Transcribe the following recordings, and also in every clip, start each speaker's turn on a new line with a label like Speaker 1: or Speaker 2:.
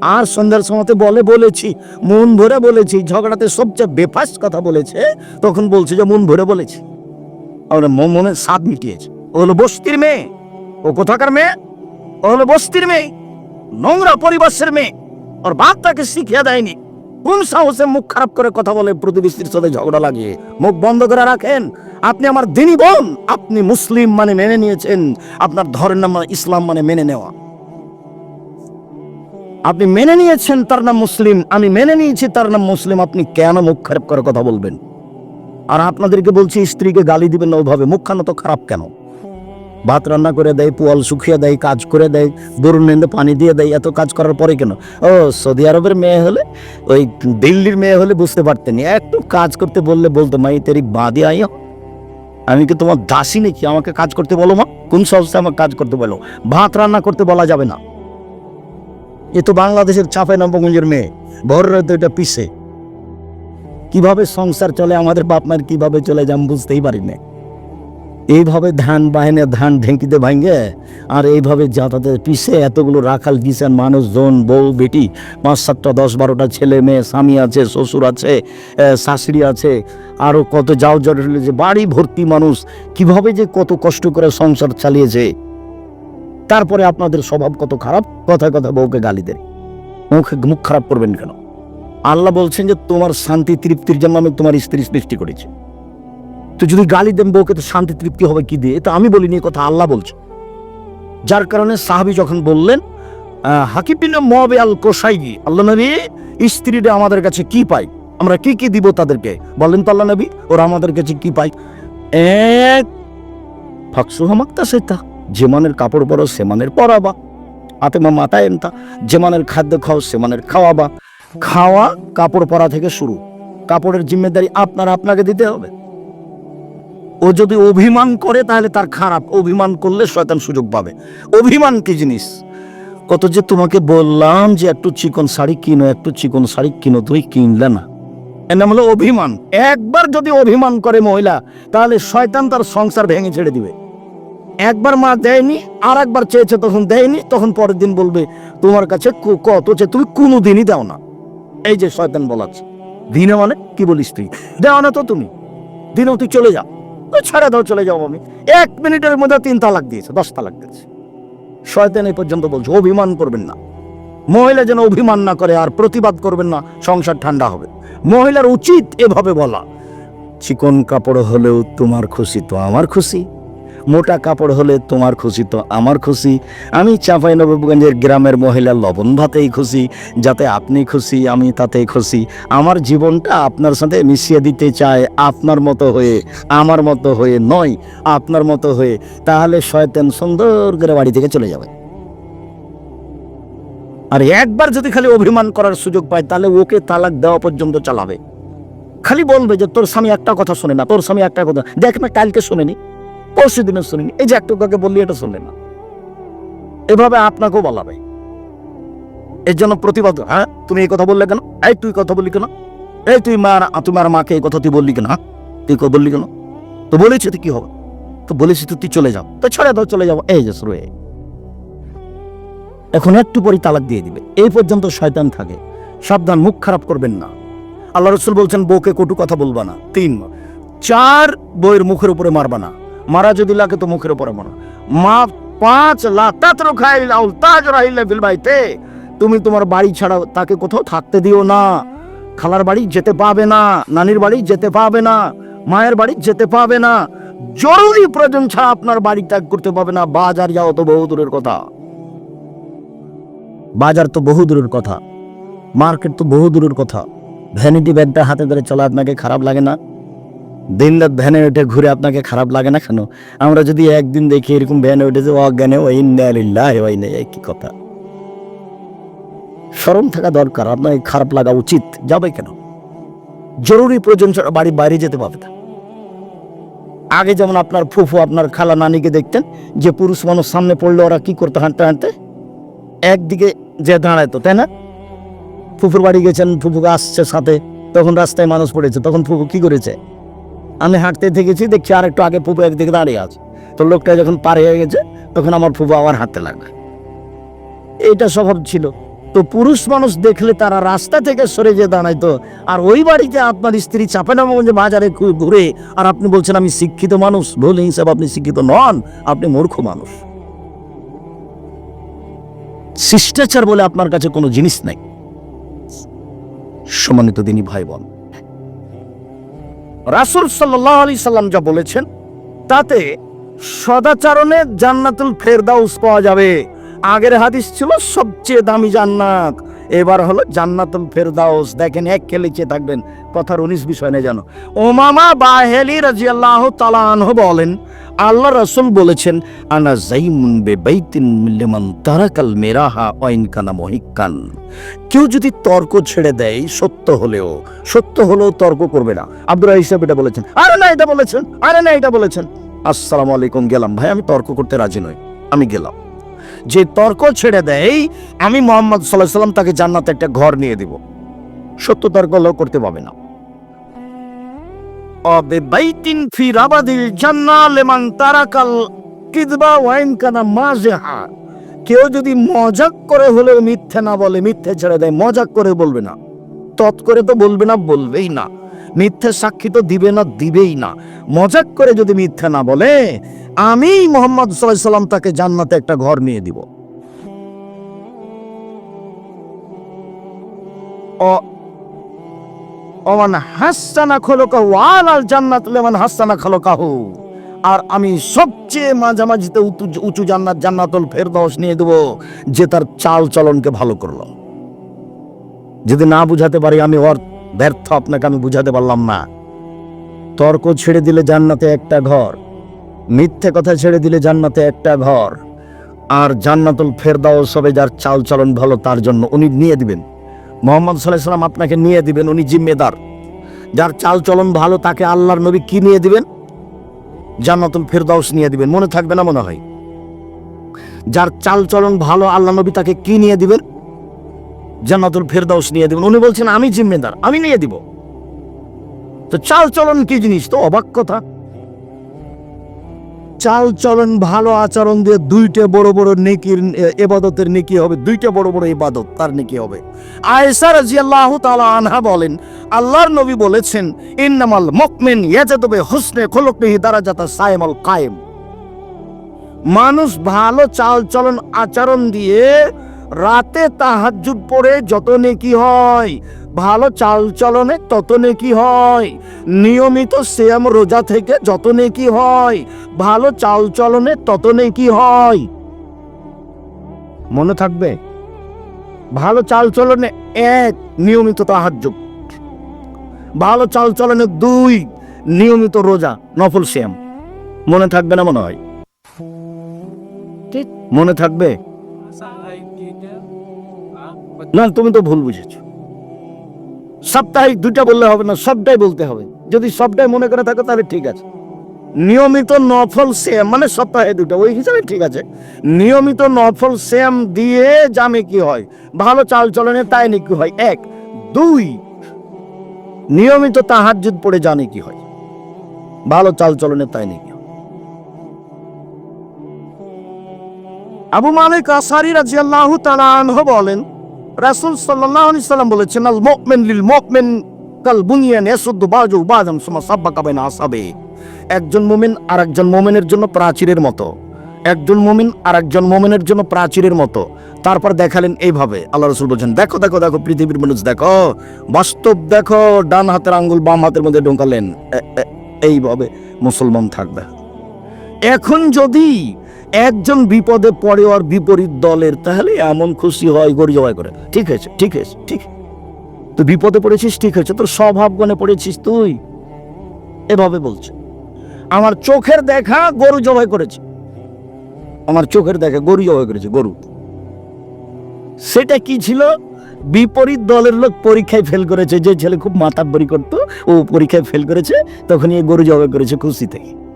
Speaker 1: আর সন্ধ্যার সময়তে বলে বলেছি, মন ভরে বলেছি, ঝগড়াতে সবচেয়ে কথা বলেছে, তখন বলছে যে মন মনে স্বাদ মিটিয়েছে। ও হলো বস্তির মেয়ে। ও মেয়ে? ও হলো বস্তির মেয়ে। নোংরা পরিবেশের মেয়ে। ওর বাপ তাকে শিখিয়ে দেয়নি। কোন সাহসে মুখ খারাপ করে কথা বলে প্রতিবেশীর সাথে ঝগড়া লাগিয়ে? মুখ বন্ধ করে রাখেন। আপনি আমার দিনী বোন। আপনি মুসলিম মানে মেনে নিয়েছেন। আপনার ধরের নাম ইসলাম মানে মেনে নেওয়া। আপনি মেনে নিয়েছেন তার নাম মুসলিম, আমি মেনে নিয়েছি তার নাম মুসলিম, আপনি কেন মুখ খারাপ করে কথা বলবেন? আর আপনাদেরকে বলছি, স্ত্রীকে গালি দিবেন না ওভাবে মুখখানা তো খারাপ কেন? ভাত রান্না করে দেয়, পোয়াল শুকিয়ে দেয়, কাজ করে দেয়, গরুর নেন্দে পানি দিয়ে দেয়, এত কাজ করার পরে কেন? ও, সৌদি আরবের মেয়ে হলে, ওই দিল্লির মেয়ে হলে বুঝতে পারতেন একটু কাজ করতে বললে বলতো, মাই, তেরি বাঁধে আই আমি কি তোমার দাসী নাকি? আমাকে কাজ করতে বলো মা, কোন সংস্থা আমাকে কাজ করতে বলো? ভাত রান্না করতে বলা যাবে না। এ তো বাংলাদেশের চাপে নবগঞ্জের মেয়ে। ভোর রাতে এটা পিসে কীভাবে সংসার চলে আমাদের বাপ মায়ের, কীভাবে চলে যাম বুঝতেই পারি না। এইভাবে ধান বাহিনে ধান ঢেঁকিতে ভাঙে, আর এইভাবে যাতাতে পিসে এতগুলো রাখাল কিষান মানুষজন, বউ, বেটি, পাঁচ সাতটা, দশ বারোটা ছেলে মেয়ে, স্বামী আছে, শ্বশুর আছে শাশুড়ি আছে আরও কত যাও জড় যে বাড়ি ভর্তি মানুষ, কীভাবে যে কত কষ্ট করে সংসার চালিয়েছে। তারপরে আপনাদের স্বভাব কত খারাপ? কথায় কথা বউকে গালি দেয় মুখে মুখ খারাপ করবেন কেন? আল্লাহ বলছেন যে, তোমার শান্তি তৃপ্তির জন্য আমি তোমার স্ত্রী সৃষ্টি করেছি। তো যদি গালি দেন বউকে, তো শান্তি তৃপ্তি হবে কি দিয়ে? এটা আমি বলিনি কথা আল্লাহ বলছে। যার কারণে সাহাবি যখন বললেন হাকিবিন মবে আল কোসাইগি আল্লাহ নবী স্ত্রীরা আমাদের কাছে কি পাই আমরা কি কি দিব তাদেরকে? বলেন তো আল্লাহ নবী, ওরা আমাদের কাছে কি পাই এক ফাকসু হামাক্তা সেটা যে মানের কাপড় পরো সে মানের পরাবা। আতেমা মাথায় এমতা যে মানের খাদ্য খাও সে মানের খাওয়াবা। খাওয়া কাপড় পরা থেকে শুরু। কাপড়ের জিম্মেদারি আপনার আপনাকে দিতে হবে। ও যদি অভিমান করে, তাহলে তার খারাপ। অভিমান করলে শয়তান সুযোগ পাবে। অভিমান কি জিনিস? কত যে তোমাকে বললাম যে একটু চিকন শাড়ি কিনো, একটু চিকন শাড়ি কিনো, তুমি কিনলে না। এর নাম হলো অভিমান। একবার যদি অভিমান করে মহিলা, তাহলে শয়তান তার সংসার ভেঙে ছেড়ে দিবে। একবার মা দেয়নি আর একবার চেয়েছে তখন দেয়নি, তখন পরের দিন বলবে, তোমার কাছে কত যে তুমি কোনো দিনই দাও না। এই যে শয়তান বলাচ্ছে। দিনে মানে কি বলিস তুই? দেও না তো তুমি। দিনেও তুই চলে ওই ছেড়ে দাও, চলে যাও আমি। এক মিনিটের মধ্যে তিন তালাক দিয়েছে, দশ তালাক দিয়েছে। শয়তান এই পর্যন্ত বলছে, অভিমান করবেন না। মহিলা যেন অভিমান না করে, আর প্রতিবাদ করবেন না, সংসার ঠান্ডা হবে। মহিলার উচিত এভাবে বলা। চিকন কাপড় হলেও তোমার খুশি, তো আমার খুশি। মোটা কাপড় হলে তোমার খুশি তো আমার খুশি। আমি চাঁপাই নবাবগঞ্জের গ্রামের মহিলা লবণ ভাতেই খুশি, যাতে আপনি খুশি, আমি তাতেই খুশি। আমার জীবনটা আপনার সাথে মিশিয়ে দিতে চায় আপনার মতো হয়ে, আমার মতো হয়ে নয়, আপনার মতো হয়ে। তাহলে শয়তান সুন্দর করে বাড়ি থেকে চলে যাবে। আর একবার যদি খালি অভিমান করার সুযোগ পায়, তাহলে ওকে তালাক দেওয়া পর্যন্ত চালাবে। খালি বলবে যে, তোর স্বামী একটা কথা শোনে না, তোর স্বামী একটা কথা, দেখ না কালকে শোনেনি। পরশু দিনে শুনিনি। এই যে একটু কাকে বললি, এটা শুনলে না। এভাবে আপনাকেও বলাবে এর জন্য প্রতিবাদ হ্যাঁ? তুমি এই কথা বললে কেন? এই তুই কথা বললি কেন? এই তুই মার তোমার মাকে এই কথা তুই বললি কেন হ্যাঁ? তুই বললি কেন? তো বলেছি তো কি হবে? তো বলেছি তো তুই চলে যাও। তো ছেড়ে দাও, চলে যাও। এই যে শুরু এখন একটু পরই তালাক দিয়ে দিবে। এই পর্যন্ত শয়তান থাকে। সাবধান, মুখ খারাপ করবেন না। আল্লাহ রসুল বলছেন, বউকে কটু কথা বলবা না। তিন, চার বইয়ের মুখের উপরে মারবা না। মারা যদি লাগে তো মুখের উপরে মারো। মা পাঁচ লাতাত রখাইল আউল তাজ রাহিল্লা বিল তুমি তোমার বাড়ি ছাড়া তাকে কোথাও থাকতে দিও না। খালার বাড়ি যেতে পাবে না, নানির বাড়ি যেতে পাবে না, মায়ের বাড়ি যেতে পাবে না। জরুরি প্রয়োজন ছাড়া আপনার বাড়ি ত্যাগ করতে পাবে না। বাজার যাও তো বহু দূরের কথা। বাজার তো বহু দূরের কথা। মার্কেট তো বহু দূরের কথা। ভ্যানিটি ব্যাগটা হাতে ধরে চলা, আপনাকে খারাপ লাগে না? দিন রাত ভ্যানে উঠে ঘুরে আপনাকে খারাপ লাগে না কেন? আমরা যদি একদিন দেখি এরকম ভ্যানে উঠেছে অজ্ঞানে ওই ইন্দালিল্লাহ ওই নেই কি কথা? স্মরণ থাকা দরকার আপনার খারাপ লাগা উচিত। যাবে কেন? জরুরি প্রয়োজন ছাড়া বাড়ি বাইরে যেতে পারবে না। আগে যেমন আপনার ফুফু, আপনার খালা নানিকে দেখতেন, যে পুরুষ মানুষ সামনে পড়লে ওরা কি করতে হাঁটতে হাঁটতে? একদিকে যে দাঁড়ায় তো তাই না? ফুফুর বাড়ি গেছেন, ফুফুকে আসছে সাথে, তখন রাস্তায় মানুষ পড়েছে, তখন ফুফু কি করেছে? আমি হাঁটতে থেকেছি দেখছি আর একটু আগে ফুপু একদিকে দাঁড়িয়ে আছে। তো লোকটা যখন পার হয়ে গেছে, তখন আমার ফুফু আবার হাঁটতে লাগবে এটা স্বভাব ছিল। তো পুরুষ মানুষ দেখলে তারা রাস্তা থেকে সরে যেয়ে দাঁড়াইতো। আর ওই বাড়িতে আপনার স্ত্রী চাপেনামগঞ্জে বাজারে ঘুরে, আর আপনি বলছেন, আমি শিক্ষিত মানুষ, ভুল হিসাবে, আপনি শিক্ষিত নন, আপনি মূর্খ মানুষ। শিষ্টাচার বলে আপনার কাছে কোনো জিনিস নাই। সম্মানিত দিনী ভাই বোন রাসুল সাল্লাহ আলি সাল্লাম যা বলেছেন, তাতে সদাচারণে জান্নাতুল ফেরদাউস পাওয়া যাবে। আগের হাদিস ছিল সবচেয়ে দামি জান্নাত। এবার হলো জান্নাতুল ফেরদাউস। দেখেন, এক খেলে চেয়ে থাকবেন। কথার উনিশ বিষয় নেই জানো ওমামা বাহেলি রাজিয়াল্লাহ তালানহ বলেন আল্লাহ রসুল বলেছেন, আনা জাইমুন বে বাইতিন লিমান তারাকাল মেরাহা ওয়াইন কানা মহিকান কেউ যদি তর্ক ছেড়ে দেয়, সত্য হলেও সত্য হলেও তর্ক করবে না। আব্দুল হিসাব এটা বলেছেন। আরে না, এটা বলেছেন। আরে না, এটা বলেছেন। আসসালামু আলাইকুম, গেলাম। ভাই, আমি তর্ক করতে রাজি নই। আমি গেলাম। যে তর্ক ছেড়ে দেয়, আমি মোহাম্মদ সাল্লাহ সাল্লাম তাকে জান্নাতে একটা ঘর নিয়ে দিব। সত্য তর্ক হলেও করতে পাবে না। অবে বাইতিন ফি রাবাদিল জান্নাহ লিমান তারাকাল কিদবা ওয়াইন কানা মাজহা কেউ যদি মজাক করে হলেও মিথ্যে না বলে, মিথ্যে ছেড়ে দেয়, মজাক করে বলবে না। তৎ করে তো বলবে না, বলবেই না। মিথ্যে সাক্ষী তো দিবে না, দিবেই না। মজাক করে যদি মিথ্যে না বলে, আমি মোহাম্মদ সাল্লাম তাকে জান্নাতে একটা ঘর নিয়ে দিব। ওমান হাসানা খোলকা ওয়াল আল জান্নাত লেমান হাসানা খোলকাহু। আর আমি সবচেয়ে মাঝামাঝিতে উঁচু উঁচু জান্নাত, জান্নাতুল ফেরদৌস নিয়ে দেব, যে তার চাল চলনকে ভালো করল। যদি না বুঝাতে পারি, আমি ওর ব্যর্থ, আপনাকে আমি বুঝাতে পারলাম না। তর্ক ছেড়ে দিলে জান্নাতে একটা ঘর, মিথ্যে কথা ছেড়ে দিলে জান্নাতে একটা ঘর, আর জান্নাতুল ফেরদাউস হবে যার চাল চলন ভালো, তার জন্য উনি নিয়ে দিবেন। মোহাম্মদ সাল্লাহ সাল্লাম আপনাকে নিয়ে দিবেন, উনি জিম্মেদার। যার চাল চলন ভালো, তাকে আল্লাহর নবী কি নিয়ে দিবেন? জান্নাতুল ফেরদাউস নিয়ে দিবেন। মনে থাকবে না মনে হয়? যার চাল চলন ভালো, আল্লাহ নবী তাকে কি নিয়ে দিবেন? জান্নাতুল ফেরদাউস নিয়ে দিবেন। উনি বলছেন, আমি জিম্মেদার, আমি নিয়ে দিব। তো চাল চলন কি জিনিস? তো অবাক কথা। চাল চলন ভালো আচরণ দিয়ে দুইটা বড় বড় নেকির এবাদতের নেকি হবে, দুইটা বড় বড় ইবাদত তার নেকি হবে। আয়েশা রাদিয়াল্লাহু তালা আনহা বলেন, আল্লাহর নবী বলেছেন, ইন্নামাল মুকমিন ইয়াজাদবে হুসনে দ্বারা দারাজাতা সাইমাল কায়েম। মানুষ ভালো চাল চলন আচরণ দিয়ে রাতে তাহাজ্জুদ পড়ে যত নেকি হয়, ভালো চাল চলনে তত নেকি হয়, নিয়মিত শ্যাম রোজা থেকে যত নেকি হয়, ভালো চাল চলনে তত নেকি হয়। মনে থাকবে, ভালো চাল চলনে এক, নিয়মিত তাহাজ্জুদ। ভালো চাল চলনে দুই, নিয়মিত রোজা, নফল শ্যাম মনে থাকবে না মনে হয়? মনে থাকবে? না তুমি তো ভুল বুঝেছ। সাপ্তাহিক দুটা বললে হবে না, সবটাই বলতে হবে। যদি সবটাই মনে করে থাকো তাহলে ঠিক আছে। নিয়মিত নফল সেম মানে সপ্তাহে দুটো ওই হিসাবে ঠিক আছে। নিয়মিত নফল সেম দিয়ে জামে কি হয়? ভালো চাল চলনে তাই নাকি হয়? এক। দুই, নিয়মিত তাহাজ্জুদ পড়ে জানে কি হয়? ভালো চাল চলনে তাই নাকি আবু মালিক আসারি রাজিয়াল্লাহু আনহু বলেন রাসূল সাল্লাম বলেছেন, আল মুমিন লিল মুমিন কাল বুনিয়ান ইয়াসুদ্দু বাজু বাজাম সুমা সাব্বাকা বাইনা আসাবে। একজন মোমেন আর একজন মোমেনের জন্য প্রাচীরের মতো। একজন মুমিন আর একজন মোমেনের জন্য প্রাচীরের মতো। তারপর দেখালেন এইভাবে, আল্লাহ রসুল বলছেন, দেখো দেখো দেখো, পৃথিবীর মানুষ, দেখো, বাস্তব দেখো, ডান হাতের আঙ্গুল, বাম হাতের মধ্যে ঢোকালেন। এইভাবে মুসলমান থাকবে। এখন যদি একজন বিপদে পড়ে আর বিপরীত দলের, তাহলে এমন খুশি হয়, গড়ি জবাই করে। ঠিক আছে ঠিক আছে, ঠিক। তো বিপদে পড়েছিস, ঠিক আছে। তোর স্বভাব গনে পড়েছিস তুই। এভাবে বলছে। আমার চোখের দেখা গরু জবাই করেছে। আমার চোখের দেখা গরু জবাই করেছে, গরু। সেটা কি ছিল? বিপরীত দলের লোক পরীক্ষায় ফেল করেছে। যে ছেলে খুব মাতাব্বরি করতো, ও পরীক্ষায় ফেল করেছে তখন এই গরু জবাই করেছে খুশি থেকে।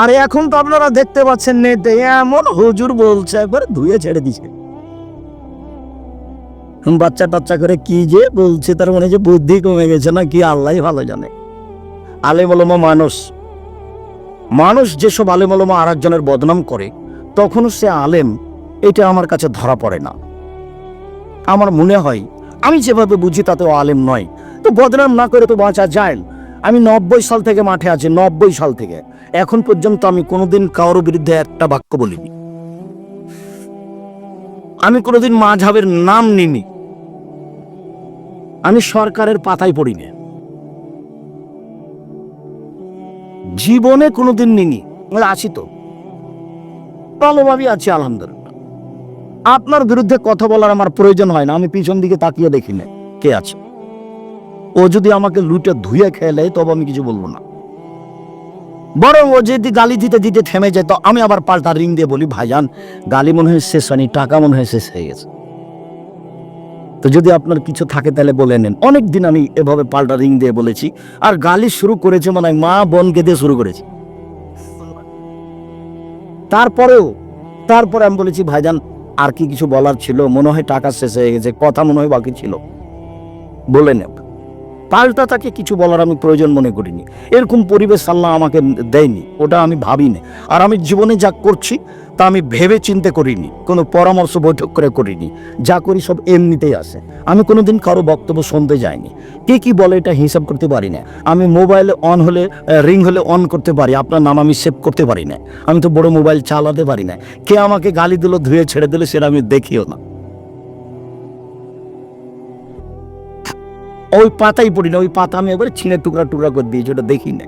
Speaker 1: আর এখন তো আপনারা দেখতে পাচ্ছেন নেটে এমন হুজুর বলছে, একবার ধুয়ে ছেড়ে দিছে। বাচ্চা টাচ্চা করে কি যে বলছে, তার মনে যে বুদ্ধি কমে গেছে না, কি আল্লাহ ভালো জানে। আলেম ওলমা মানুষ মানুষ যেসব আলেম ওলমা আর একজনের বদনাম করে, তখনও সে আলেম, এটা আমার কাছে ধরা পড়ে না। আমার মনে হয়, আমি যেভাবে বুঝি তাতেও আলেম নয়। তো বদনাম না করে তো বাঁচা যায়। আমি নব্বই সাল থেকে মাঠে আছি, নব্বই সাল থেকে। এখন পর্যন্ত আমি কোনোদিন কারোর বিরুদ্ধে একটা বাক্য বলিনি। আমি কোনোদিন মাঝাবের নাম নিনি আমি সরকারের পাতায় পড়িনি। জীবনে কোনোদিন নিনি আছি তো। ভালোভাবে আছি, আলহামদুলিল্লাহ। আপনার বিরুদ্ধে কথা বলার আমার প্রয়োজন হয় না, আমি পিছন দিকে তাকিয়ে দেখি না কে আছে। ও যদি আমাকে লুটে ধুয়ে খেয়ে নেয়, তবে আমি কিছু বলব না। বরং ও যদি গালি দিতে দিতে থেমে যায়, তো আমি আবার পাল্টা রিং দিয়ে বলি, ভাইজান, গালি মনে হয় শেষ হয়নি, টাকা মনে হয় শেষ হয়ে গেছে। তো যদি আপনার কিছু থাকে, তাহলে বলে নেন। অনেক দিন আমি এভাবে পাল্টা রিং দিয়ে বলেছি, আর গালি শুরু করেছে মানে মা বোনকে দিয়ে শুরু করেছি। তারপরেও, তারপরে আমি বলেছি, ভাইজান, আর কি কিছু বলার ছিল? মনে হয় টাকা শেষ হয়ে গেছে, কথা মনে হয় বাকি ছিল। বলে নেব। পাল্টা তাকে কিছু বলার আমি প্রয়োজন মনে করিনি। এরকম পরিবেশ আল্লাহ আমাকে দেয়নি, ওটা আমি ভাবিনি। আর আমি জীবনে যা করছি, তা আমি ভেবে চিন্তে করিনি, কোনো পরামর্শ বৈঠক করে করিনি, যা করি সব এমনিতেই আসে আমি কোনোদিন কারও বক্তব্য শুনতে যাইনি। কে কি বলে এটা হিসাব করতে পারি না। আমি মোবাইলে অন হলে, রিং হলে অন করতে পারি, আপনার নাম আমি সেভ করতে পারি না। আমি তো বড় মোবাইল চালাতে পারি না। কে আমাকে গালি দিল, ধুয়ে ছেড়ে দিল, সেটা আমি দেখিও না। ওই পাতাই পড়ি না, ওই পাতা আমি একবার ছিঁড়ে টুকরা টুকরা করে দিয়েছি, ওটা দেখি না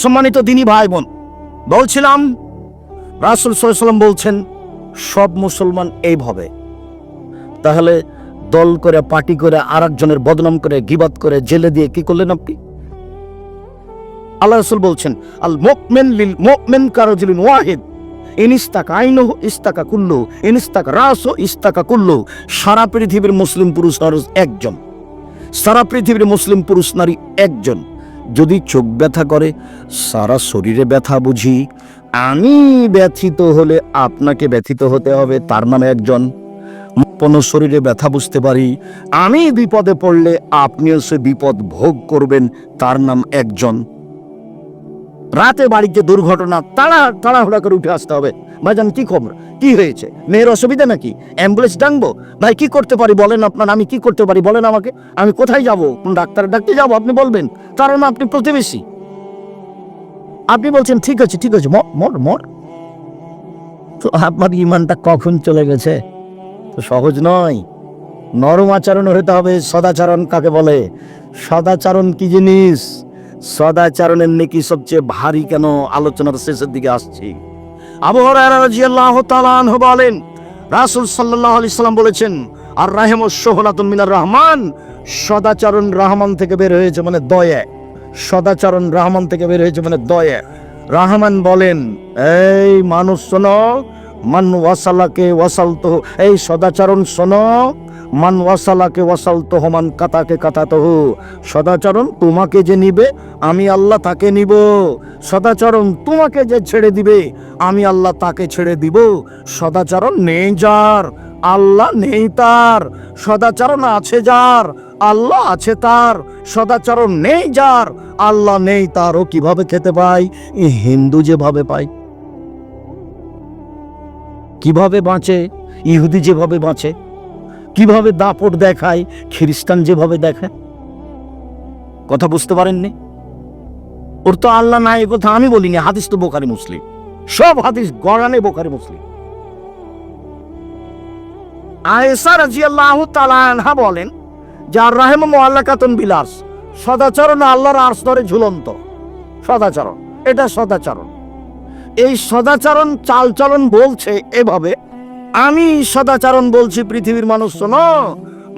Speaker 1: সম্মানিত দিনী ভাই বোন বলছিলাম, রাসুল সাল্লাম বলছেন, সব মুসলমান এইভাবে। তাহলে দল করে, পার্টি করে আর একজনের বদনাম করে, গিবাদ করে, জেলে দিয়ে কি করলেন আপনি? আল্লাহ রসুল বলছেন, আল মোকমেন লিল মোকমেন কারজিলিন ওয়াহিদ। ইনিস্তাকা আইনহ ইস্তাকা কুল্লু ইনিস্তাকা রাসও ইস্তাকা কুল্লু। সারা পৃথিবীর মুসলিম পুরুষ আর একজন। সারা পৃথিবীর মুসলিম পুরুষ নারী একজন। যদি চোখ ব্যথা করে, সারা শরীরে ব্যথা বুঝি। আমি ব্যথিত হলে আপনাকে ব্যথিত হতে হবে, তার নামে একজন। কোনো শরীরে ব্যথা বুঝতে পারি। আমি বিপদে পড়লে আপনিও সে বিপদ ভোগ করবেন, তার নাম একজন। রাতে বাড়িতে দুর্ঘটনা, তাড়া, তাড়াহুড়া করে উঠে আসতে হবে। ভাইজান, কি খবর? কি হয়েছে? মেয়ের অসুবিধা নাকি? অ্যাম্বুলেন্স ডাকবো? ভাই, কি করতে পারি বলেন আপনার? আমি কি করতে পারি বলেন আমাকে? আমি কোথায় যাব? কোন ডাক্তার ডাকতে যাব? আপনি বলবেন। কারণ আপনি প্রতিবেশী। আপনি বলছেন, ঠিক আছে ঠিক আছে মর মর। তো আপনার ইমানটা কখন চলে গেছে? তো সহজ নয়। নরম আচরণ হতে হবে, সদাচরণ কাকে বলে? সদাচরণ কি জিনিস? সদাচরণের নেকি সবচেয়ে ভারী কেন আলোচনার শেষের দিকে আসছি। আবহাওয়া বলেন, রাসূল সাল্লাল্লাহু আলাইহি সাল্লাম বলেছেন, আর রাহিম সোহলাতুন মিনার রহমান, সদাচরণ রহমান থেকে বের হয়েছে মানে দয়া। সদাচরণ রহমান থেকে বের হয়েছে মানে দয়া। রহমান বলেন, এই মানুষ শোনো মান ওয়াসালাকে ওয়াসাল তো এই সদাচরণ শোনো। মান ওয়াসালাকে ওয়াসাল তো মান কাতাকে কাতাতহ। সদাচরণ তোমাকে যে নিবে, আমি আল্লাহ তাকে নিব। সদাচরণ তোমাকে যে ছেড়ে দিবে, আমি আল্লাহ তাকে ছেড়ে দিব। সদাচরণ নেই যার, আল্লাহ নেই তার। সদাচরণ আছে যার, আল্লাহ আছে তার। সদাচরণ নেই যার, আল্লাহ নেই তার ও কীভাবে খেতে পায় হিন্দু যেভাবে পায়। কীভাবে বাঁচে? ইহুদি যেভাবে বাঁচে? কীভাবে দাপট দেখায়? খ্রিস্টান যেভাবে দেখায়? কথা বুঝতে পারেননি? ওর তো আল্লাহ নাই, এ কথা আমি বলিনি। হাদিস তো বোখারি মুসলিম। সব হাদিস গড়ানে বোখারি মুসলিম। আয়েসা রাজিয়াল্লাহু তাআলা আনহা বলেন যার রাহেম মোয়াল্লাকাতুন বিলাস সদাচরণ আল্লাহর আরশ ধরে ঝুলন্ত। সদাচরণ। এটা সদাচরণ। এই সদাচরণ চালচলন বলছে এভাবে। আমি সদাচরণ বলছি পৃথিবীর মানুষ, শোনো।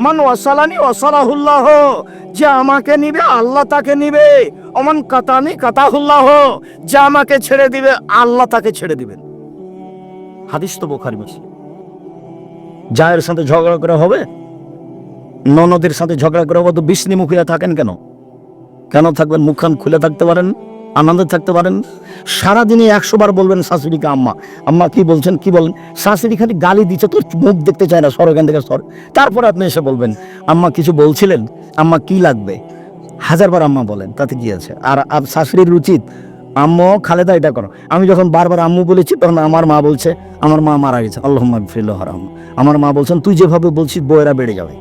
Speaker 1: মান ওয়াসালানি ওয়াসালাহুল্লাহ, যে আমাকে নিবে, আল্লাহ তাকে নিবে। অমান কাতানি কাতাহুল্লাহ, যে আমাকে ছেড়ে দিবে, আল্লাহ তাকে ছেড়ে দিবেন হাদিস তো বোখারি মুসলিম। জায়ের সাথে ঝগড়া করে হবে? ননদের সাথে ঝগড়া করে হবে, তো বিষ্ণি মুখিয়া থাকেন কেন? কেন থাকবেন? মুখখান খুলে থাকতে পারেন? আনন্দে থাকতে পারেন। সারাদিনে একশো বার বলবেন, শাশুড়িকে আম্মা। আম্মা কি বলছেন, কি বলেন? শাশুড়ি খালি গালি দিচ্ছে, তোর মুখ দেখতে চায় না, সর এখান থেকে, সর। তারপর আপনি এসে বলবেন, আম্মা কিছু বলছিলেন? আম্মা কি লাগবে? হাজারবার আম্মা বলেন, তাতে কি আছে? আর শাশুড়ির উচিত আম্মু, খালেদা, এটা করো। আমি যখন বারবার আম্মু বলেছি, তখন আমার মা বলছে, আমার মা মারা গেছে। আল্লাহ ফিল হারাম আমার মা বলছেন, তুই যেভাবে বলছিস বইয়েরা বেড়ে যাবে।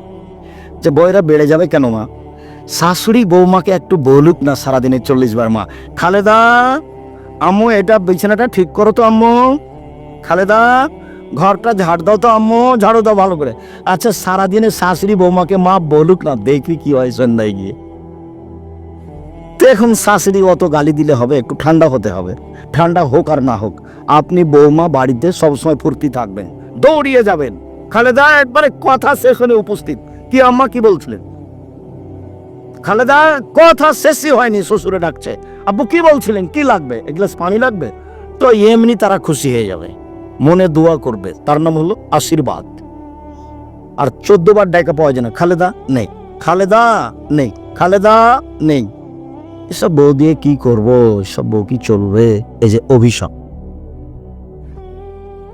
Speaker 1: যে বইয়েরা বেড়ে যাবে কেন মা? শাশুড়ি বৌমাকে একটু বলুক না সারাদিনে চল্লিশ বার মা। খালেদা, আম্মু, এটা বিছানাটা ঠিক করো তো, আম্মু। খালেদা, ঘরটা ঝাড় দাও তো, আম্মু, ঝাড়ু দাও ভালো করে। আচ্ছা সারাদিনে শাশুড়ি বৌমাকে মা বলুক না, দেখবি কি হয় সন্ধ্যায় গিয়ে। তো এখন শাশুড়ি অত গালি দিলে হবে, একটু ঠান্ডা হতে হবে। ঠান্ডা হোক আর না হোক, আপনি বৌমা বাড়িতে সবসময় ফুর্তি থাকবেন, দৌড়িয়ে যাবেন। খালেদা, একবারে কথা শেষ হলে উপস্থিত। কি আম্মা কি বলছিলেন? খালেদা, কথা শেষই হয়নি, শ্বশুরে ডাকছে। আব্বু কি বলছিলেন? কি লাগবে? এক গ্লাস পানি লাগবে? তো এমনি তারা খুশি হয়ে যাবে। মনে দোয়া করবে। তার নাম হলো আশীর্বাদ। আর চোদ্দ বার ডাকা পাওয়া যায় না, খালেদা নেই। খালেদা নেই খালেদা নেই। এসব বউ দিয়ে কি করব? এসব বউ কি চলবে? এই যে অভিশাপ।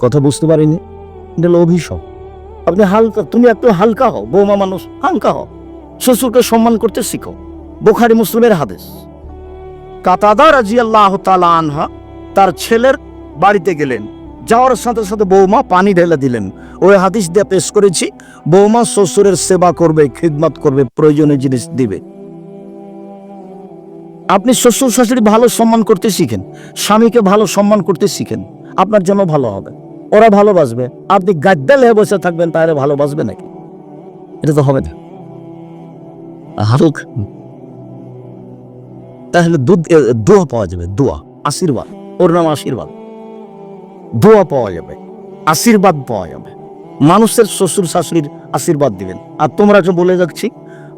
Speaker 1: কথা বুঝতে পারিনি? অভিশাপ। আপনি হালকা, তুমি একটু হালকা হও, বৌমা মানুষ, হালকা হও। শ্বশুরকে সম্মান করতে শিখো। বোখারি মুসলিমের হাদিস। কাতাদা রাজি আল্লাহ আনহা তার ছেলের বাড়িতে গেলেন। যাওয়ার সাথে সাথে বৌমা পানি ঢেলে দিলেন। ওই হাদিস দিয়ে পেশ করেছি বৌমা শ্বশুরের সেবা করবে, খিদমত করবে, প্রয়োজনীয় জিনিস দিবে। আপনি শ্বশুর শাশুড়ি ভালো সম্মান করতে শিখেন, স্বামীকে ভালো সম্মান করতে শিখেন, আপনার জন্য ভালো হবে। ওরা ভালোবাসবে। আপনি গাদ্দাল বসে থাকবেন, তাহলে ভালোবাসবে নাকি? এটা তো হবে না। হালুক তাহলে দুধ দোয়া পাওয়া যাবে, দোয়া, আশীর্বাদ, ওর নাম আশীর্বাদ। দোয়া পাওয়া যাবে, আশীর্বাদ পাওয়া যাবে। মানুষের শ্বশুর শাশুড়ির আশীর্বাদ দিবেন। আর তোমরা যে বলে যাচ্ছি,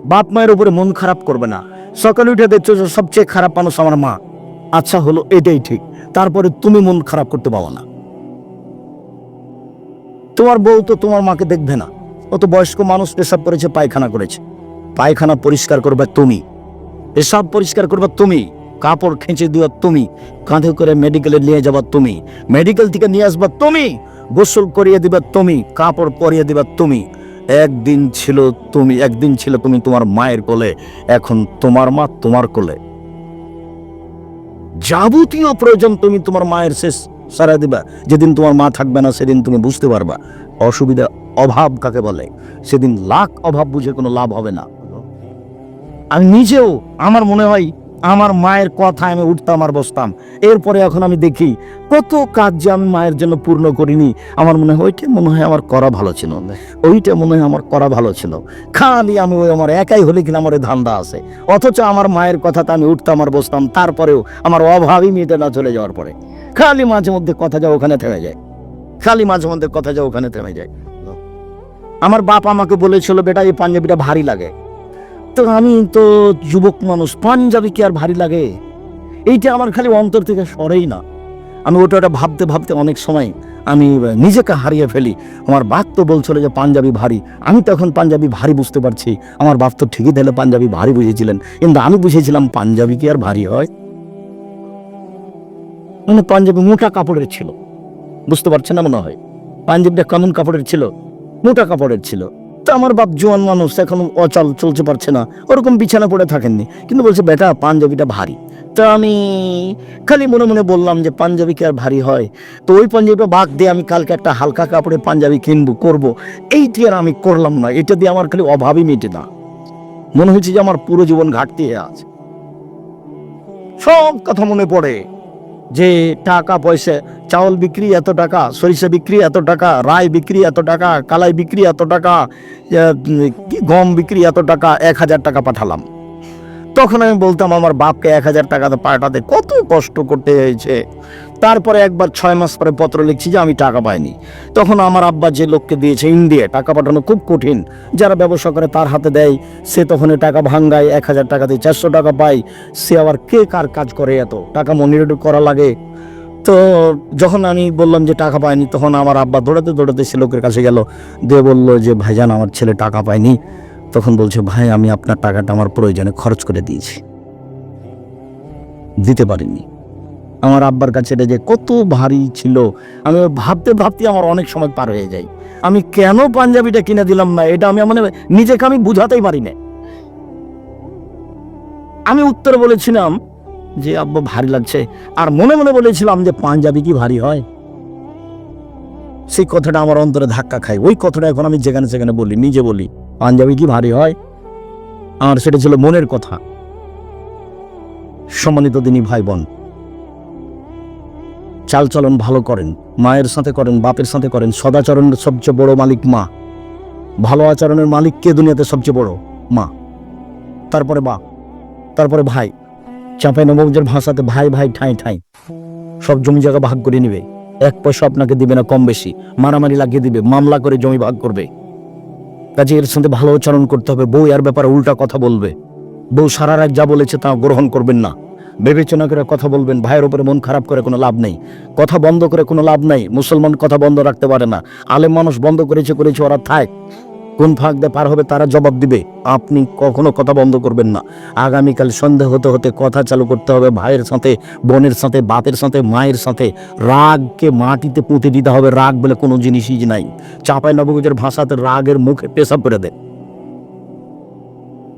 Speaker 1: বাপ মায়ের উপরে মন খারাপ করবে না। সকালে উঠে দেখছ যে সবচেয়ে খারাপ মানুষ আমার মা। আচ্ছা হলো এটাই ঠিক। তারপরে তুমি মন খারাপ করতে পারো না। তোমার বউ তো তোমার মাকে দেখবে না। অত বয়স্ক মানুষ পেশাব করেছে, পায়খানা করেছে। পায়খানা পরিষ্কার করবে তুমি। পেশাব পরিষ্কার করবে তুমি। কাপড় খেঁচে দেওয়া তুমি। কাঁধে করে মেডিকেলে নিয়ে যাবা তুমি। মেডিকেল থেকে নিয়ে আসবা তুমি। গোসল করিয়ে দিবা তুমি। কাপড় পরিয়ে দিবা তুমি। একদিন ছিল তুমি, একদিন ছিল তুমি তোমার মায়ের কোলে। এখন তোমার মা তোমার কোলে। যাবতীয় প্রয়োজন তুমি তোমার মায়ের শেষ সারা দিবা। যেদিন তোমার মা থাকবে না, সেদিন তুমি বুঝতে পারবা। অসুবিধা অভাব কাকে বলে? সেদিন লাখ অভাব বুঝে কোনো লাভ হবে না। আমি নিজেও আমার মনে হয় আমার মায়ের কথা আমি উঠতাম আর বসতাম। এরপরে এখন আমি দেখি কত কাজ যে আমি মায়ের জন্য পূর্ণ করিনি। আমার মনে হয় ওইটা মনে হয় আমার করা ভালো ছিল। ওইটা মনে হয় আমার করা ভালো ছিল। খালি আমি ওই আমার একাই হলে কিনা আমার ধান্দা আছে। অথচ আমার মায়ের কথাতে আমি উঠতাম আর বসতাম। তারপরেও আমার অভাবই মেয়েটা না চলে যাওয়ার পরে খালি মাঝে মধ্যে কথা যা ওখানে থেমে যায়। খালি মাঝে মধ্যে কথা যা ওখানে থেমে যায়। আমার বাপ আমাকে বলেছিল, বেটা, এই পাঞ্জাবিটা ভারী লাগে। তো আমি তো যুবক মানুষ, পাঞ্জাবি কি আর ভারী লাগে? এইটা আমার খালি অন্তর থেকে সরেই না। আমি ওটা ওটা ভাবতে ভাবতে অনেক সময় আমি নিজেকে হারিয়ে ফেলি। আমার বাপ তো বলছিল যে পাঞ্জাবি ভারী। আমি তখন পাঞ্জাবি ভারী বুঝতে পারছি। আমার বাপ তো ঠিকই তাহলে পাঞ্জাবি ভারী বুঝেছিলেন। কিন্তু আমি বুঝেছিলাম পাঞ্জাবি কি আর ভারী হয়। মানে পাঞ্জাবি মোটা কাপড়ের ছিল। বুঝতে পারছেন না মনে হয়? পাঞ্জাবিটা কেমন কাপড়ের ছিল? মোটা কাপড়ের ছিল। তো আমার বাপ জোয়ান মানুষ, এখন অচল চলতে পারছে না। ওরকম বিছানা পড়ে থাকেননি। কিন্তু বলছে, বেটা, পাঞ্জাবিটা ভারী। তো আমি খালি মনে মনে বললাম যে, পাঞ্জাবি কি আর ভারী হয়? তো ওই পাঞ্জাবিটা বাদ দিয়ে আমি কালকে একটা হালকা কাপড়ে পাঞ্জাবি কিনবো, করব। এইটি আর আমি করলাম না। এটা দিয়ে আমার খালি অভাবই মেটে না। মনে হচ্ছে যে, আমার পুরো জীবন ঘাটতি আছে। সব কথা মনে পড়ে। যে টাকা পয়সা, চাউল বিক্রি এত টাকা, সরিষা বিক্রি এত টাকা রায় বিক্রি এত টাকা, কালাই বিক্রি এত টাকা গম বিক্রি এত টাকা, এক হাজার টাকা পাঠালাম। তখন আমি বলতাম, আমার বাপকে এক হাজার টাকা পাঠাতে কত কষ্ট করতে হয়েছে? তারপরে একবার ছয় মাস পরে পত্র লিখছি যে আমি টাকা পাইনি। তখন আমার আব্বা যে লোককে দিয়েছে, ইন্ডিয়া, টাকা পাঠানো খুব কঠিন। যারা ব্যবসা করে তার হাতে দেয়, সে তখন টাকা ভাঙ্গায়, এক হাজার টাকা দিয়ে চারশো টাকা পায়। সে আবার কে কার কাজ করে এত? টাকা মনিরেট করা লাগে। তো যখন আমি বললাম যে টাকা পাইনি, তখন আমার আব্বা দৌড়াতে দৌড়াতে সে লোকের কাছে গেল। দিয়ে বলল যে, ভাইজান, আমার ছেলে টাকা পায়নি। তখন বলছে, ভাই, আমি আপনার টাকাটা আমার প্রয়োজনে খরচ করে দিয়েছি। দিতে পারিনি। আমার আব্বার কাছে এটা যে কত ভারী ছিল, আমি ভাবতে ভাবতে আমার অনেক সময় পার হয়ে যাই আমি কেন পাঞ্জাবিটা কিনে দিলাম না, এটা আমি মানে নিজেকে আমি বুঝাতেই পারি না। আমি উত্তরে বলেছিলাম যে, আব্বা, ভারী লাগছে। আর মনে মনে বলেছিলাম যে, পাঞ্জাবি কি ভারী হয়? সেই কথাটা আমার অন্তরে ধাক্কা খায়। ওই কথাটা এখন আমি যেখানে সেখানে বলি, নিজে বলি, পাঞ্জাবি কি ভারী হয়? আর সেটা ছিল মনের কথা। সম্মানিত দিনী ভাই বোন চালচলন ভালো করেন, মায়ের সাথে করেন, বাপের সাথে করেন, সদাচরণের সবচেয়ে বড় মালিক মা। ভালো আচরণের মালিক কে দুনিয়াতে সবচেয়ে বড়? মা। তারপরে বাপ। তারপরে ভাই। চাঁপাই নবগঞ্জের ভাষাতে ভাই ভাই, ঠাঁই ঠাঁই। সব জমি জায়গা ভাগ করে নিবে। এক পয়সা আপনাকে দিবে না কম বেশি। মারামারি লাগিয়ে দিবে, মামলা করে জমি ভাগ করবে। কাজে এর সাথে ভালো আচরণ করতে হবে। বউ এর ব্যাপারে উল্টা কথা বলবে। বউ সারা রাত যা বলেছে তা গ্রহণ করবেন না। বিবেচনা করে কথা বলবেন, ভাইয়ের উপরে মন খারাপ করে কোনো লাভ নেই। কথা বন্ধ করে কোনো লাভ নাই। মুসলমান কথা বন্ধ রাখতে পারে না। আলেম মানুষ বন্ধ করেছে করেছে, ওরা থাক। কোন ফাঁক দিয়ে পার হবে তারা জবাব দিবে। আপনি কখনো কথা বন্ধ করবেন না। আগামীকাল সন্ধে হতে হতে কথা চালু করতে হবে ভাইয়ের সাথে, বোনের সাথে, বাপের সাথে, মায়ের সাথে। রাগকে মাটিতে পুঁতে দিতে হবে। রাগ বলে কোনো জিনিসই নাই। চাপাই নবগঞ্জের ভাষাতে রাগের মুখে পেশাব করে দেয়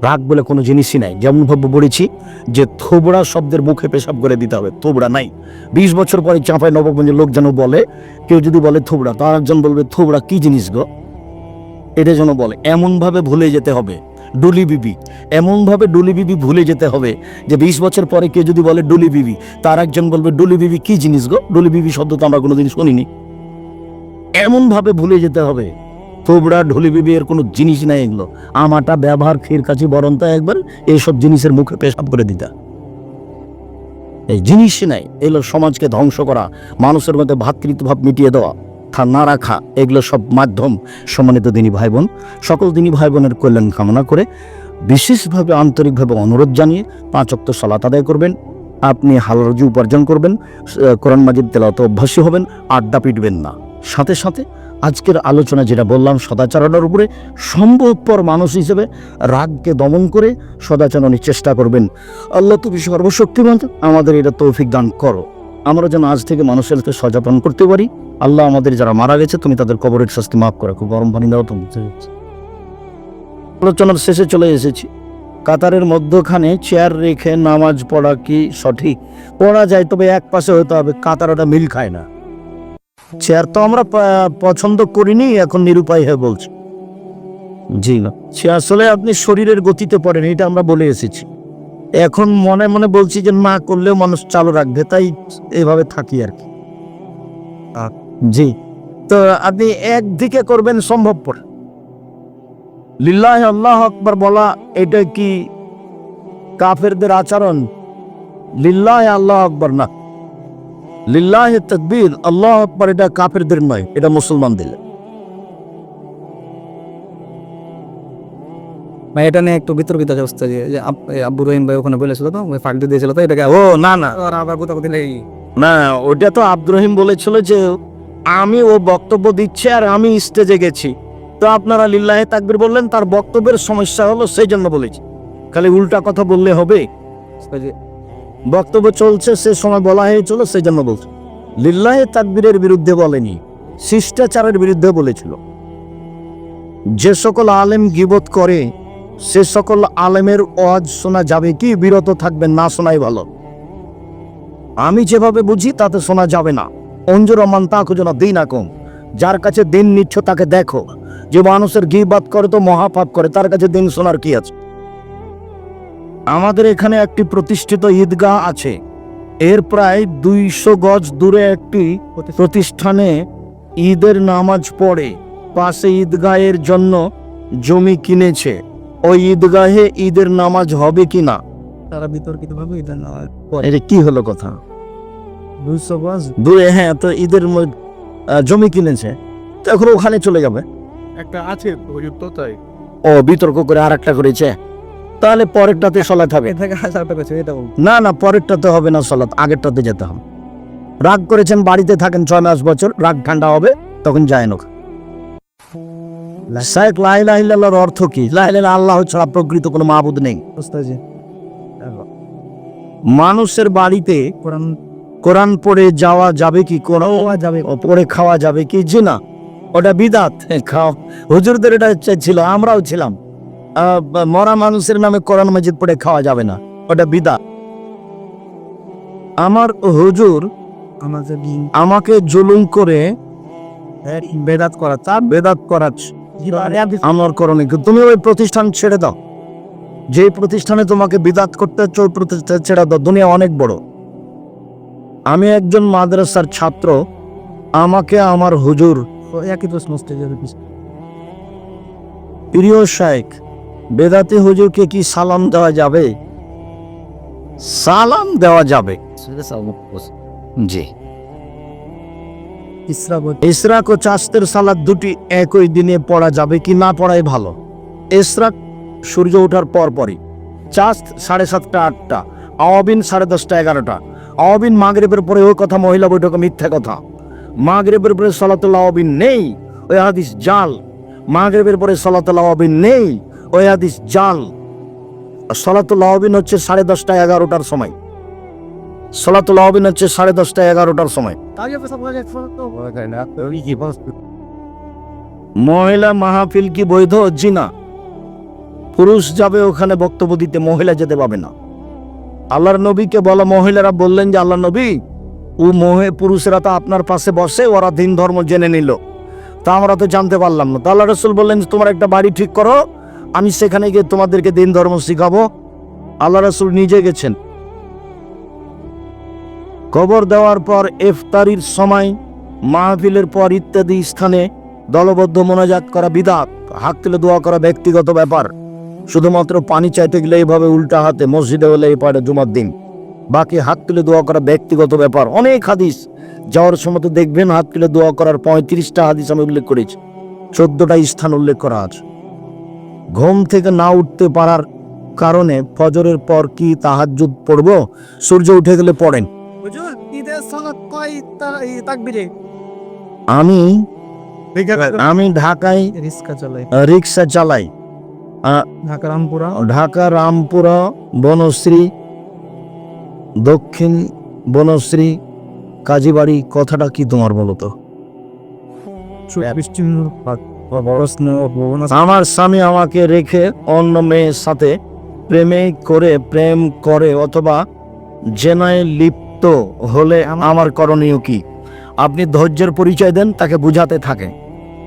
Speaker 1: রাগ বলে কোনো জিনিসই নাই। যেমন ভাবে বলেছি যে থোবড়া শব্দের মুখে পেশাব করে দিতে হবে, থোবড়া নাই। বিশ বছর পরে চাঁপাই নবগঞ্জের লোক যেন বলে, কেউ যদি বলে থোবড়া তার একজন বলবে, থোবড়া কি জিনিস গো? এটা যেন বলে, এমনভাবে ভুলে যেতে হবে, ডুলি বিবি, এমনভাবে ডুলি বিবি ভুলে যেতে হবে যে বিশ বছর পরে কেউ যদি বলে ডুলি বিবি তার একজন বলবে, ডুলি বিবি কি জিনিস গো? ডুলি বিবি শব্দ তো আমরা কোনোদিন শুনিনি। এমনভাবে ভুলে যেতে হবে। থোবড়া ঢুলি বিবি এর কোনো জিনিস নাই এগুলো। আমাটা ব্যবহার ক্ষীর কাছে বরন্ত একবার এইসব জিনিসের মুখে পেশাব করে দিতা। এই জিনিসই নাই, এগুলো সমাজকে ধ্বংস করা, মানুষের মধ্যে ভাতৃত্বভাব মিটিয়ে দেওয়া, খা না রাখা, এগুলো সব মাধ্যম সম্মানিত দিনী ভাই বোন সকল দিনী ভাই বোনের কল্যাণ কামনা করে বিশেষভাবে আন্তরিকভাবে অনুরোধ জানিয়ে পাঁচ অক্ত সলাত আদায় করবেন, আপনি হালাল রুজি উপার্জন করবেন কোরআন মাজিদ তেলাতে অভ্যাসী হবেন, আড্ডা পিটবেন না। সাথে সাথে আজকের আলোচনা যেটা বললাম, সদাচরণের উপরে সম্ভবপর মানুষ হিসেবে রাগকে দমন করে সদাচরণের চেষ্টা করবেন। আল্লাহ তুমি সর্বশক্তিমান, আমাদের এটা তৌফিক দান করো। আমরা যেন আজ থেকে মানুষেরকে সচেতন করতে পারি। আল্লাহ আমাদের যারা মারা গেছে, তুমি তাদের কবরের শাস্তি মাফ করে। খুব গরম পানি দাও তুমি আলোচনার শেষে চলে এসেছি। কাতারের মধ্যখানে চেয়ার রেখে নামাজ পড়া কি সঠিক? পড়া যায়, তবে এক পাশে হতে হবে। কাতার ওটা মিল খায় না। চেয়ার তো আমরা পছন্দ করিনি এখন নিরুপায় হয়ে বলছি। জি না। সে আসলে আপনি শরীরের গতিতে পড়েন এটা আমরা বলে এসেছি। এখন মনে মনে বলছি যে না করলেও মানুষ চালু রাখবে তাই এভাবে থাকি আর কি। জি। তো আপনি একদিকে করবেন সম্ভবপর। লিল্লাহ আল্লাহ আকবার বলা এটা কি কাফেরদের আচরণ? লিল্লাহ আল্লাহ আকবার না। লিল্লাহ তকবীর আল্লাহ আকবার এটা কাফেরদের নয় এটা মুসলমানদের।
Speaker 2: ভাই এটা নিয়ে একটু বিতর্কিত আছে অবস্থা যে আব্বু রহিম ভাই ওখানে বলেছিল তো ওই ফাঁক দিয়ে দিয়েছিল তো এটাকে
Speaker 1: ও না না।
Speaker 2: আর আবার কোথাও এই
Speaker 1: না ওটা তো আব্দুর রহিম বলেছিল যে আমি ও বক্তব্য দিচ্ছে আর আমি স্টেজে গেছি। তো আপনারা লিল্লাহে তাকবির বললেন তার বক্তব্যের সমস্যা হলো সেই জন্য বলেছি। খালি উল্টা কথা বললে হবে। বক্তব্য চলছে, সে সময় বলা হয়েছিল, সেই জন্য বলছে। লিল্লাহে তাকবীরের বিরুদ্ধে বলেনি, শিষ্টাচারের বিরুদ্ধে বলেছিল। যে সকল আলেম গিবত করে, সে সকল আলেমের ওয়াজ শোনা যাবে কি? বিরত থাকবেন না শোনাই ভালো। আমি যেভাবে বুঝি, তাতে শোনা যাবে না। অঞ্জুর রহমান তা খুঁজো না দিন কম যার কাছে দিন নিচ্ছ তাকে দেখো। যে মানুষের গিবাদ করে তো মহাপাপ করে, তার কাছে দিন শোনার কি আছে? আমাদের এখানে একটি প্রতিষ্ঠিত ঈদগাহ আছে। এর প্রায় দুইশো গজ দূরে একটি প্রতিষ্ঠানে ঈদের নামাজ পড়ে পাশে ঈদগাহের জন্য জমি কিনেছে। ওই ঈদগাহে ঈদের নামাজ হবে কি না
Speaker 2: তারা বিতর্কিত ভাবে এটা না
Speaker 1: এটা কি হলো কথা?
Speaker 2: দুইশো গজ?
Speaker 1: দূরে হ্যাঁ তো ঈদের জমি কিনেছে। তো এখন ওখানে চলে যাবে।
Speaker 2: একটা আছে তাই।
Speaker 1: ও বিতর্ক করে আর একটা করেছে। তাহলে পরেরটাতে সলাৎ হবে। না না পরেরটাতে হবে না সলাৎ আগেরটাতে যেতে হবে। রাগ করেছেন বাড়িতে থাকেন ছয় মাস বছর রাগ ঠান্ডা হবে তখন যায় না। শায়েখ লাইলাহিল্লাহর অর্থ কি? লাইলাহ আল্লাহ ছাড়া প্রকৃত কোনো মাহবুদ নেই। মানুষের বাড়িতে
Speaker 2: কোরআন
Speaker 1: কোরআন পড়ে যাওয়া যাবে কি কোনো?
Speaker 2: যাবে
Speaker 1: পরে খাওয়া যাবে কি? জি না ওটা বিদাত। খাও। হুজুরদের এটা ছিল আমরাও ছিলাম। মরা মানুষের নামে কোরআন মাজিদ পড়ে খাওয়া যাবে না। ওটা বিদাত আমার হুজুর আমাকে জুলুম করে বেদাত করা তার বেদাত করাচ্ছে আমার করণে তুমি ওই প্রতিষ্ঠান ছেড়ে দাও। যে প্রতিষ্ঠানে তোমাকে বিদাত করতে হচ্ছে ওই প্রতিষ্ঠান ছেড়ে দাও। দুনিয়া অনেক বড়। আমি একজন মাদ্রাসার ছাত্র। আমাকে আমার হুজুর
Speaker 2: একই প্রশ্ন
Speaker 1: প্রিয় শাইখ বেদাতি হুজুরকে কি সালাম দেওয়া যাবে? সালাম দেওয়া যাবে। জি। ইসরাক ও চাস্তের সালাদ দুটি একই দিনে পড়া যাবে কি না পড়াই ভালো? ইসরাক সূর্য ওঠার পর পরই। চাস্ত সাড়ে সাতটা আটটা আওয়াবিন সাড়ে দশটা এগারোটা। আওয়াবিন মাগরেবের পরে ওই কথা মহিলা বৈঠকে মিথ্যা কথা। মাগরেবের পরে সলাতুল আওয়াবিন নেই ওই হাদিস জাল। মাগরেবের পরে সলাতুল আওয়াবিন নেই ওই জাল। সলাতুল আওয়াবিন হচ্ছে সাড়ে দশটা এগারোটার সময়। সলাতুল আওয়াবিন হচ্ছে সাড়ে দশটা এগারোটার সময়। মহিলা মাহফিল কি বৈধ? জি না। পুরুষ যাবে, ওখানে বক্তব্য দিতে মহিলা যেতে পাবে না। আল্লাহর নবীকে বলা, মহিলারা বললেন যে আল্লাহ নবী, ও মহে, পুরুষেরা তো আপনার পাশে বসে, ওরা দিন ধর্ম জেনে নিল। তা আমরা তো জানতে পারলাম না। তা আল্লাহ রসুল বললেন তোমার একটা বাড়ি ঠিক করো আমি সেখানে গিয়ে তোমাদেরকে দিন ধর্ম শিখাবো। আল্লাহ রসুল নিজে গেছেন। কবর দেওয়ার পর এফতারির সময়, মাহফিলের পর ইত্যাদি স্থানে দলবদ্ধ মোনাজাত করা বিদাত, হাত তুলে দোয়া করা ব্যক্তিগত ব্যাপার। শুধুমাত্র পানি চাইতে গেলে এইভাবে উল্টা হাতে মসজিদে হলে এই পাড়ে জুমার দিন। বাকি হাত তুলে দোয়া করা ব্যক্তিগত ব্যাপার। অনেক হাদিস যাওয়ার সময় তো দেখবেন হাত তুলে দোয়া করার পঁয়ত্রিশটা হাদিস আমি উল্লেখ করেছি। চোদ্দটা স্থান উল্লেখ করা আছে। ঘুম থেকে না উঠতে পারার কারণে ফজরের পর কি তাহাজ্জুদ পড়ব? সূর্য উঠে গেলে পড়েন। আমি আমি ঢাকায় রিক্সা চালাই।
Speaker 2: ঢাকা রামপুরা।
Speaker 1: ঢাকা রামপুরা বনশ্রী দক্ষিণ বনশ্রী কাজীবাড়ি কথাটা কি তোমার বলো তো আমার স্বামী আমাকে রেখে অন্য মেয়ের সাথে প্রেমে করে প্রেম করে অথবা জেনায় লিপ্ত হলে আমার করণীয় কি? আপনি ধৈর্যের পরিচয় দেন তাকে বুঝাতে থাকে।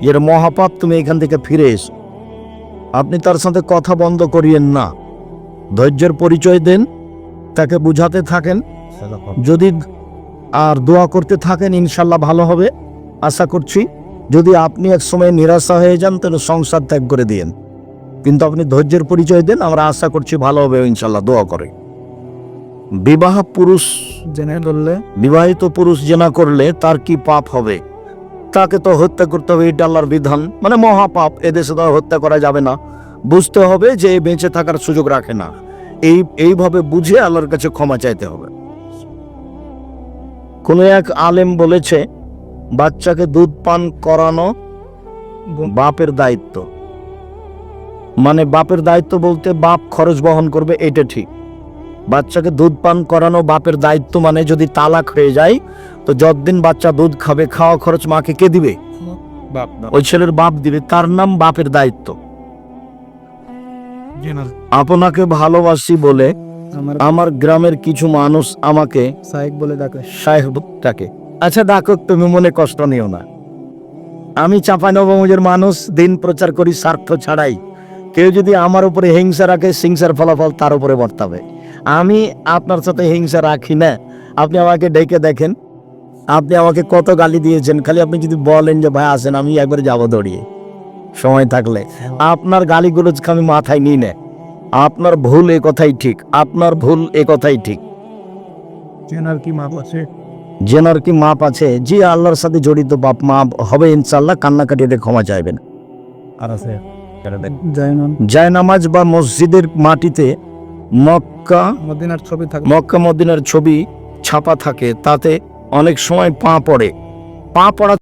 Speaker 1: এর মহাপাপ তুমি এখান থেকে ফিরে এসো। আপনি তার সাথে কথা বন্ধ করিয়েন না। ধৈর্যের পরিচয় দেন তাকে বুঝাতে থাকেন। যদি আর দোয়া করতে থাকেন ইনশাল্লাহ ভালো হবে। আশা করছি যদি আপনি এক সময় নিরাশা হয়ে যান তাহলে সংসার ত্যাগ করে দিয়েন। কিন্তু আপনি ধৈর্যের পরিচয় দেন আমরা আশা করছি ভালো হবে ইনশাল্লাহ দোয়া করে। বিবাহ পুরুষ
Speaker 2: জেনে ধরলে।
Speaker 1: বিবাহিত পুরুষ জেনা করলে তার কি পাপ হবে? তাকে তো হত্যা করতে হবে এটা আল্লাহর বিধান। মানে মহাপাপ এদেশে তো হত্যা করা যাবে না। বুঝতে হবে যে বেঁচে থাকার সুযোগ রাখে না। এই এইভাবে বুঝে আল্লাহর কাছে ক্ষমা চাইতে হবে। কোন এক আলেম বলেছে বাচ্চাকে দুধ পান করানো বাপের দায়িত্ব। মানে বাপের দায়িত্ব বলতে বাপ খরচ বহন করবে এটা ঠিক। বাচ্চাকে দুধ পান করানো বাপের দায়িত্ব মানে যদি তালাক হয়ে যায় তো যতদিন বাচ্চা দুধ খাবে খাওয়া খরচ মাকে কে দিবে?
Speaker 2: বাপ
Speaker 1: ওই ছেলের বাপ দিবে তার নাম বাপের দায়িত্ব। আপনাকে ভালোবাসি বলে
Speaker 2: আমার
Speaker 1: আমার গ্রামের কিছু মানুষ আমাকে
Speaker 2: সাহেব বলে ডাকে।
Speaker 1: সাহেব ডাকে। আচ্ছা ডাকুক তুমি মনে কষ্ট নিও না। আমি চাঁপাইনবাবগঞ্জের মানুষ, দিন প্রচার করি স্বার্থ ছাড়াই। কেউ যদি আমার উপরে হিংসা রাখে সিংসার ফলাফল তার উপরে বর্তাবে। আমি আপনার সাথে হিংসা রাখি না। আপনি আমাকে ডেকে দেখেন। আপনি আমাকে কত গালি দিয়েছেন। খালি আপনি যদি বলেন যে, ভাই, আসেন, আমি একবার যাব দৌড়িয়ে। সময় থাকলে। আপনার গালিগুলোকে আমি মাথায় নিই না। আপনার ভুল এ কথাই ঠিক। আপনার ভুল এ কথাই ঠিক।
Speaker 2: চেনার কি মাপ আছে?
Speaker 1: জেনার কি মাপ আছে? যে আল্লাহর সাথে জড়িত বাপ মাপ হবে ইনশাল্লাহ কান্নাকাটি এটা ক্ষমা চাইবেন।
Speaker 2: আর আছে? জায়নামাজ
Speaker 1: জায় নামাজ বা মসজিদের মাটিতে মক্কা
Speaker 2: মদিনার ছবি থাকে।
Speaker 1: মক্কা মদিনার ছবি ছাপা থাকে তাতে অনেক সময় পা পড়ে। পা পড়া